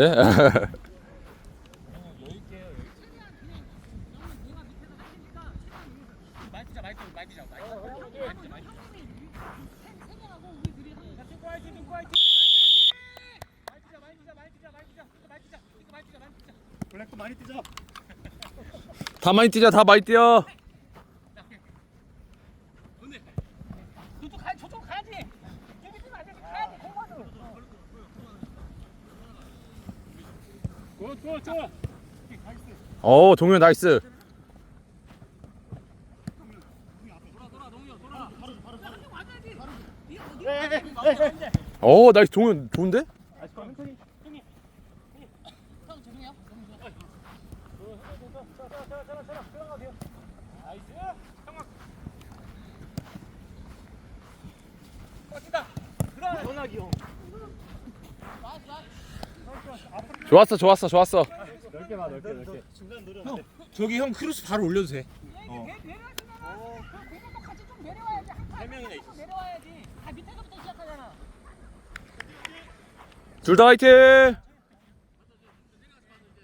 예? 뛰자. 다 많이 뛰자 다 많이 뛰어 저쪽 가 저쪽 가야지. 여기 있으면 안 되지. 가야지. 공부하러. 굿, 굿, 굿. 어 동현 나이스 어 나이스 동현 좋은데? 전화기 형. 좋았어 좋았어 좋았어 넓게 봐, 넓게, 넓게. 중간 노려. 형 저기 형 크로스 바로 올려도 돼. 어. 내려주면은 그 공격도 같이 좀 내려와야지. 한 명이나 있어. 내려와야지. 다 밑에서부터 시작하잖아. 둘 다 화이팅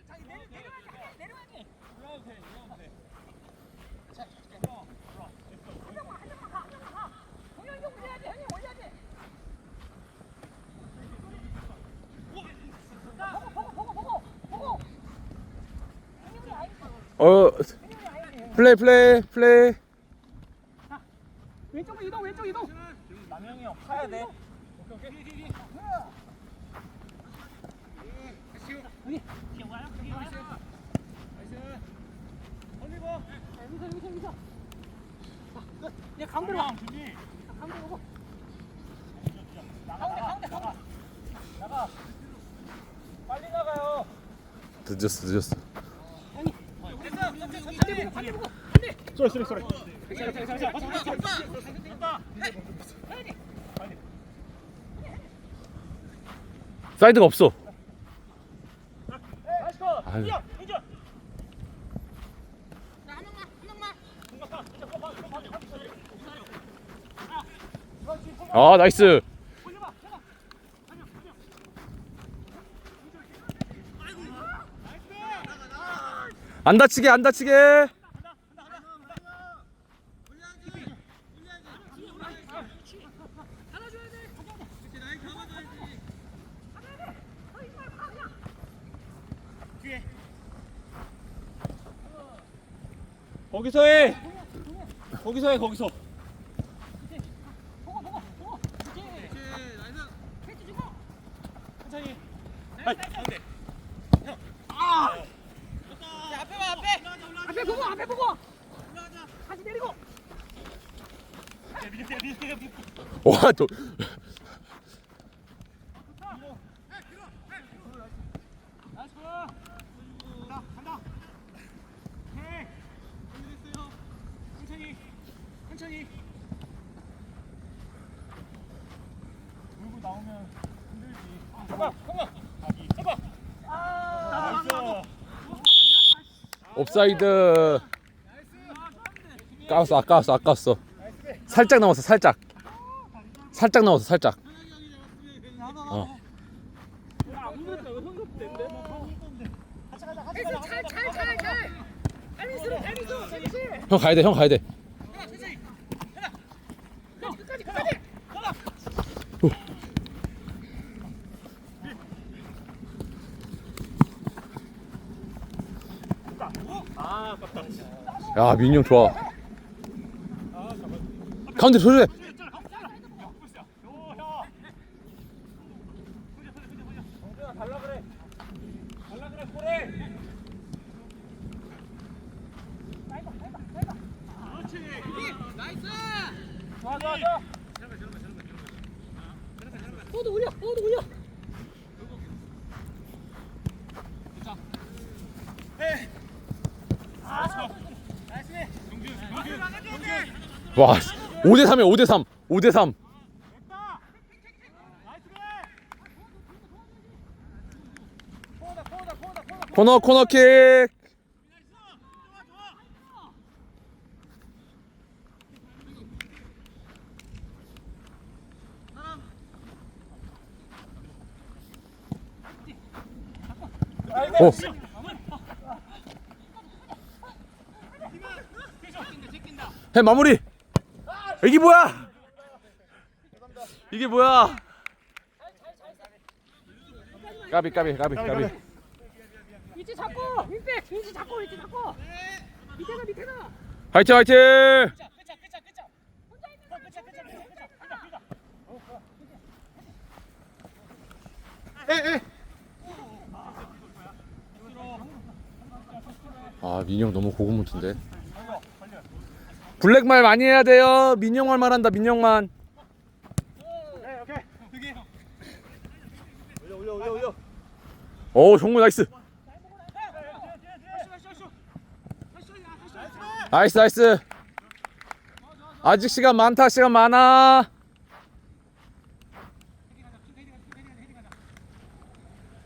자기 내려 내려와야지. 내려와야지. 공격이 올려야지. 형이 올려야지. 자, 보고 보고 보고 보고. 형이 아이 어 플레이 플레이 플레이 왼쪽으로 이동 왼쪽 이동. 남영이 형 파야 돼. 여기서 여기서 여기서. 얘 가운데로 와. 가운데 오고. 가운데 가운데 가운데. 빨리 나가요. 늦었어 늦었어 반대 보고 반대 보고 반대. 쏘리, 쏘리, 쏘리. 사이드가 없어. 아유. 아 나이스 안 다치게 안 다치게 거기서 해. 거기서 해 거기서. 밑에. 와또 나이스 컷. 간다, 간다. 오케이. 준비됐어요. 천천히, 천천히. 물고 나오면 힘들지. 잡아, 잡아. 잡아. 아, 나이스. 옵사이드. 까웠어 아까웠어 아까웠어. 살짝 남았어 살짝. 살짝 남았어 살짝. 어. 형 가야 돼형 가야 돼 끝까지 끝까지. 아, 아깝다. 야 민영 좋아. 가운데 조심해 요, 형. 정준아, 달라 그래. 달라 그래, 꼬래. 그렇지. 나이스. 좋아, 좋아, 좋아. 보드 올려 보드 올려. 나이스. 정준, 정준, 정준. 와 5대 3이야 5대 3 5대 3 됐다. 나이스 그래. 코너다, 코너다, 코너다, 코너. 코너 코너킥 오. 해 마무리. 이게 뭐야? 이게 뭐야? 까비 까비 까비 까비. 위치 잡고 윙백 위치 잡고 위치 잡고 밑에가 밑에가 화이팅 화이팅. 아 민영 너무 고군분투인데. 블랙말 많이 해야 돼요. 민영말 말한다 민영만. 오 정무 나이스. 나이스 나이스. 아직 시간 많다 시간 많아.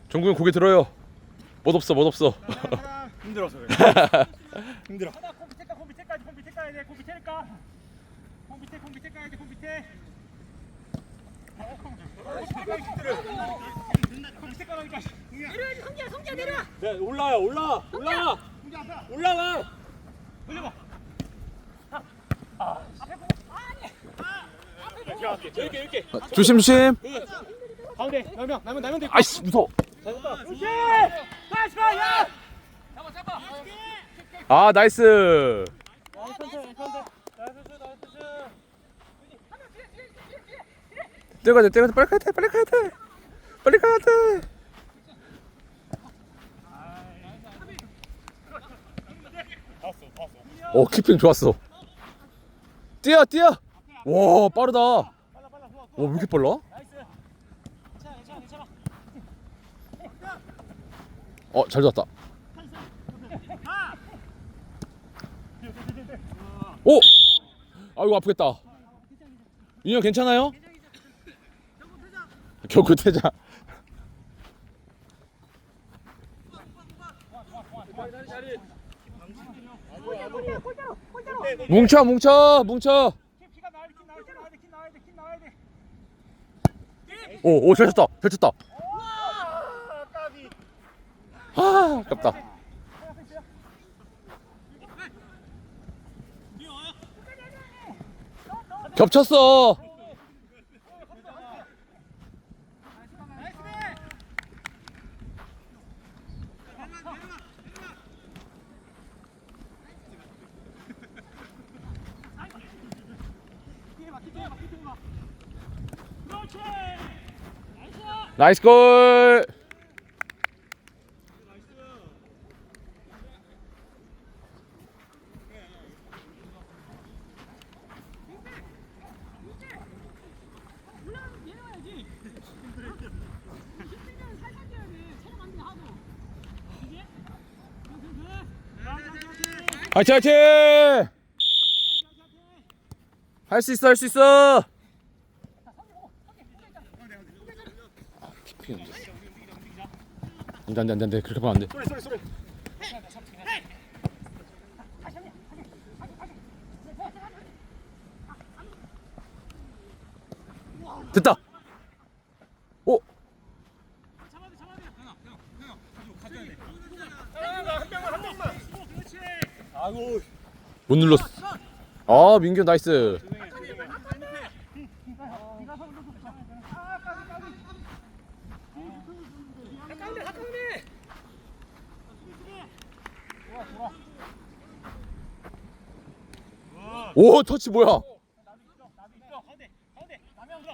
종국이 고개 들어요. 못 없어 못 없어. 힘들어서 그래. 힘들어. 밑에 가공 밑에 까야돼 공 밑에 까야 돼공 밑에 까. 공 밑에 공 밑에 까야 돼공 밑에. 공 밑에 까라니까. 내려야지 성기야 성기야 내려와 네 올라요 올라 올라 올라가. 올려봐. 이렇게 이렇게. 조심 조심. 가운데 나면 나면 나면 돼. 아이씨 무서워. 그렇지. 나이스 야. 아 나이스. 나이스 나이스 나이스. 뛰어가야 돼 뛰어가야 돼 빨리 가야 돼 빨리 가야 돼. 빨리 가야 돼. 오 키핑 좋았어. 뛰어 뛰어. 와 빠르다. 와 왜 이렇게 빨라? 괜찮아. 어잘 잡았다. 오. 아이고 아프겠다. 윤영 괜찮아요? 겨우 퇴장. 뭉쳐 뭉쳐 뭉쳐. 돼. 오오 잘 쳤다 잘 쳤다. 아 아깝다. 겹쳤어. 나이스 골. 올라가면 내려와야지 힘들면 살살 뛰어야 돼 체력 안돼 하고 이게 화이팅 화이팅. 할 수 있어 할 수 있어. 안돼 안돼 안돼 안돼 그렇게 하면 안돼. 됐다. 오 한 명만, 한 명만. 그렇지. 아이고. 못 눌렀어. 아 민규 나이스. 오 터치 뭐야? 가운데, 가운데. 남영 들어.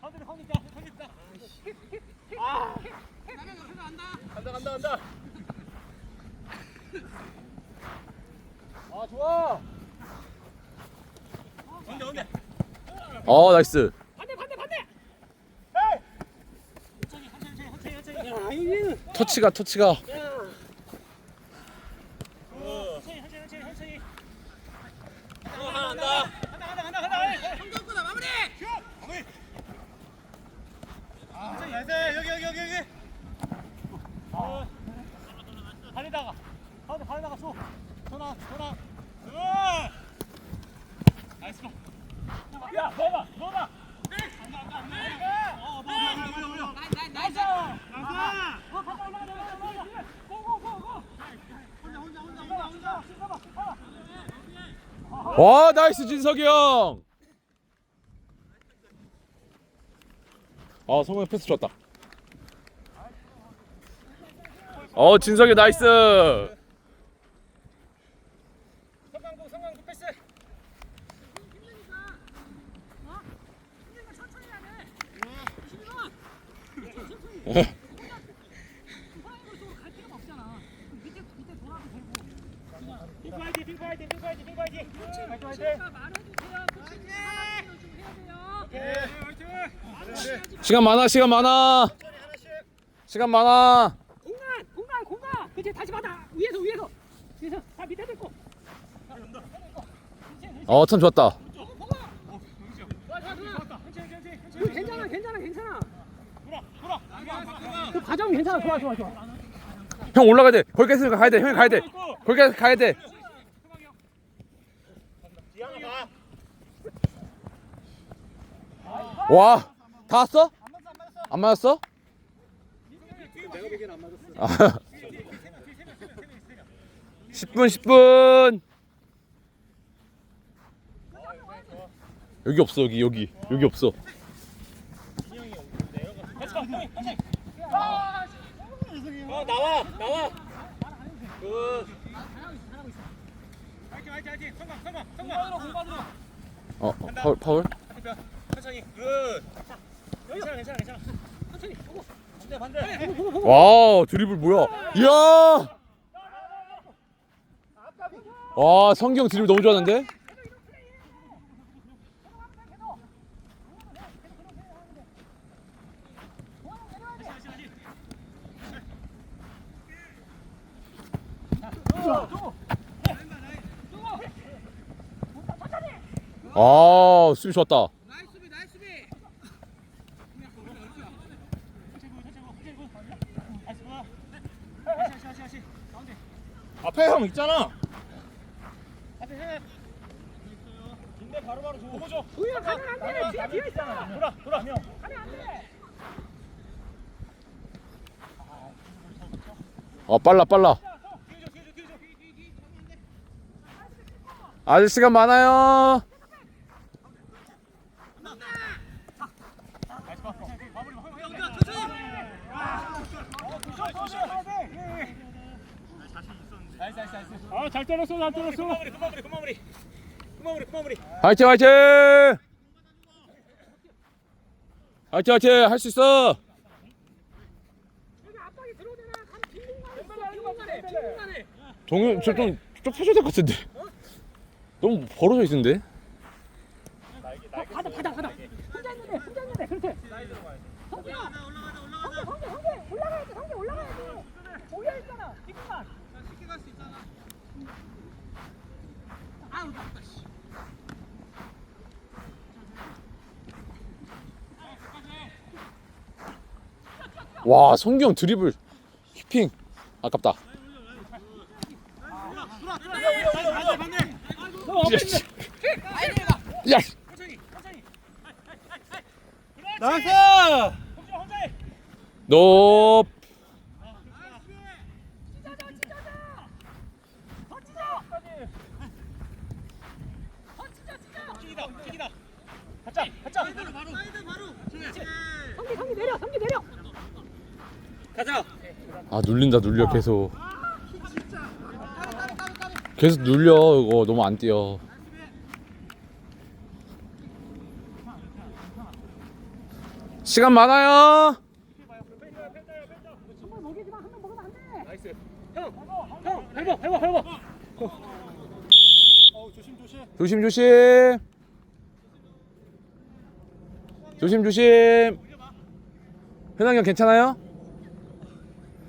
가운데, 가운데 있다, 가운데 있다. 아. 간다, 간다, 간다. 아, 좋아. 가운데, 가운데. 어 나이스. 반대 반대 반대 에이. 천천히, 천천히, 천천히, 천천히. 터치가 터치가. 천천히, 천천히, 천천히, 천천히. 간다, 간다, 간다, 간다, 간다. 성경보다 마무리 마무리. 아, 천천히. 나이스. 여기, 여기, 여기, 여기. 어. 발에다가, 가운데 발에다가 쏘. 전화, 전화. 으아. 나이스. 야, 넣어봐, 넣어봐. 간다, 간다, 간다. 어, 뭐, 뭐, 뭐, 뭐, 뭐. 나이스 나이스 나이스. 어, 간다, 간다, 간다, 간다. 와 나이스 진석이 형. 아 성공 패스 좋았다. 어 진석이 나이스. 성광구 성광구 패스 핑크 화이팅 핑크 화이팅. 핑크 화이팅. 핑크 화이팅! 화이팅! 시간 많아 시간 많아. 시간 많아. 공간 공간 공간. 그치 다시 받아. 위에서 위에서. 위에서. 다 밑에 들고. 어참 좋았다. 그 괜찮아 괜찮아 괜찮아. 그 과정 괜찮아. 좋아 좋아 좋아. 형 올라가야 돼. 거기까지 가야 돼. 형이 가야 돼. 거기까지 가야 돼. 와, 다 왔어? 안 맞았어? 내가 보기엔 안 맞았어 아. 10분 10분. 여기 없어 여기 여기 여기 없어. 어 나와 나와 그 화이팅 화이팅. 어, 어 파울 파울. 천천히. 굿. 괜찮아 괜찮아 괜찮아. 천천히. 오고. 반대 반대. 와 드리블 뭐야? 이야. 와 성경 드리블 너무 좋았는데? 아 수비 좋았다. 나이스 수비 나이스 수비 앞에 형 있잖아. 앞에 해. 인대 바로바로 줘. 보고 줘. 우리가 가면 안돼 뒤에 뒤에 있어 돌아 돌아 형. 가면 안돼 어 빨라 빨라. 뒤에 줘 뒤에 줘 뒤에 줘. 아직 시간 많아요. 아잘 때렸어 잘 때렸어. 금마무리 금마무리 금마무리 금마무리 금마무리. 화이팅 화이팅. 화이팅 화이팅 할 수 있어. 동현 저좀 좀 펴줘야 될 것 같은데. 너무 벌어져 있는데. 받아 받아 받아 혼자 있는데 혼자 있는데 그렇게 성기야 성기 성기 성기 올라가야지 성기 올라가야지 올려 있잖아 빈공간 쉽게 갈 수 있잖아 아우 나빠 씨 와 성경 드리블 휘핑 아깝다. 야. 나이스! 높. 찢어져 찢어져 더 찢어 더 찢어 찢어 튀기다 튀기다. 가자 가자. 성기 성기 내려 성기 내려 가자. 아 눌린다 눌려 계속. 계속 눌려 이거 너무 안 뛰어. 시간 많아요. 한번 먹이지 마 한번 먹으면 안 돼 나이스. 형. 형. 해봐 해봐 해봐. 어 조심 조심. 조심 조심. 조심 조심. 현ang 형 괜찮아요?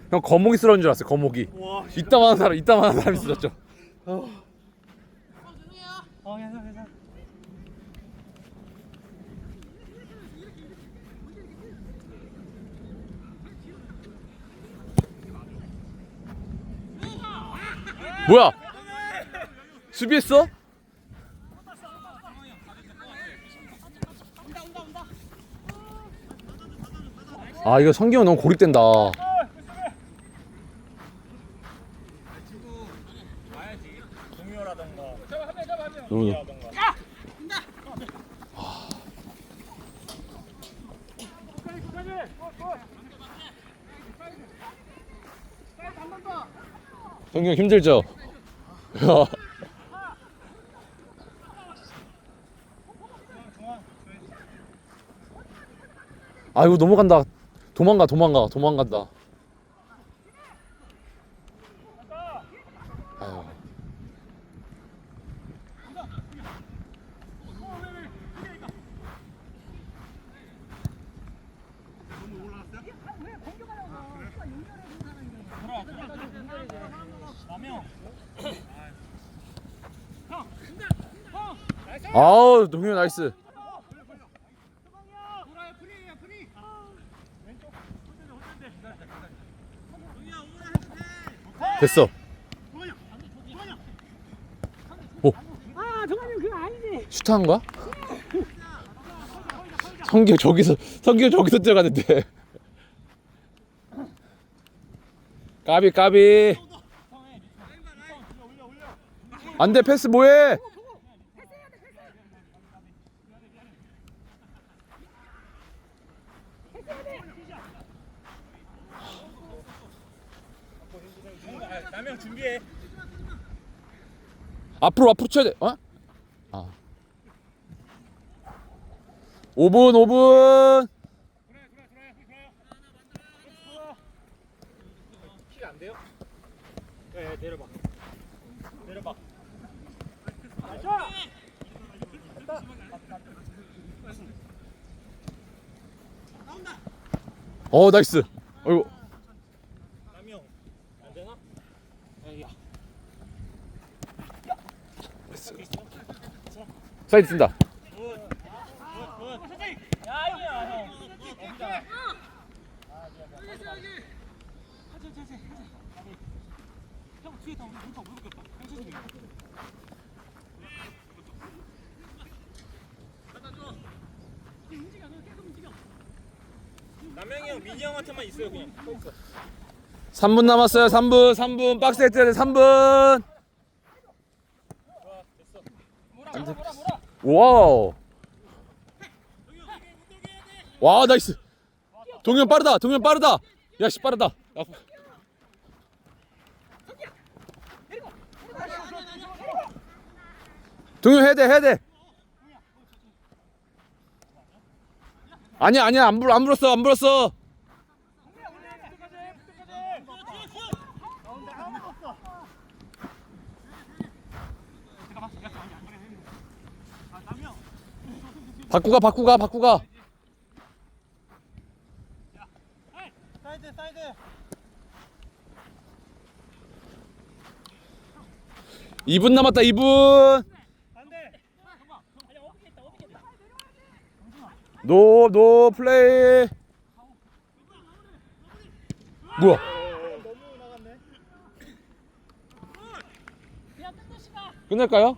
형 거목이 쓰러진 줄 알았어요. 거목이. 와. 이따만한 사람, 이따만한 사람이 쓰러졌죠. 어 괜찮아 괜찮아. 뭐야? 수비했어? 아 이거 성기형 너무 고립된다. 너무 성경 힘들죠? 아 이거 넘어간다 도망가 도망가 도망간다. 아유. 아우 동현 나이스 됐어. 아 정한이 그거 아니지 슈트한 거야? 성규 저기서 성규 저기서 들어갔는데. 까비 까비. 안돼 패스 뭐해 남영 준비해. 앞으로 앞으로 쳐야 돼 어? 아 5분 5분 킬안 돼요? 네, 내려봐. 내려봐. 어 나이스 어이구 남영 안 되나? 에이야. 사이드 뛴다 야 이거야 형. 어디다? 형 뒤에 다 우리 못하 못 먹겠 다. 형 천천히. 남영이 형, 민이 형한테만 있어요 그냥. 서 있어. 3분 남았어요 3분 3분 박스에 뛰어야 돼 3분 와우. 와 나이스. 동현 빠르다 동현 빠르다. 야씨 빠르다. 야. 동현 해야 돼 해야 돼. 아니야 아니야. 안 불었어 안 불었어 바꾸가 바꾸가 바꾸가 사이드 사이드. 2분 남았다 2분 안돼. 노, 노 플레이. 뭐야? 너무 나갔네. 끝낼까요?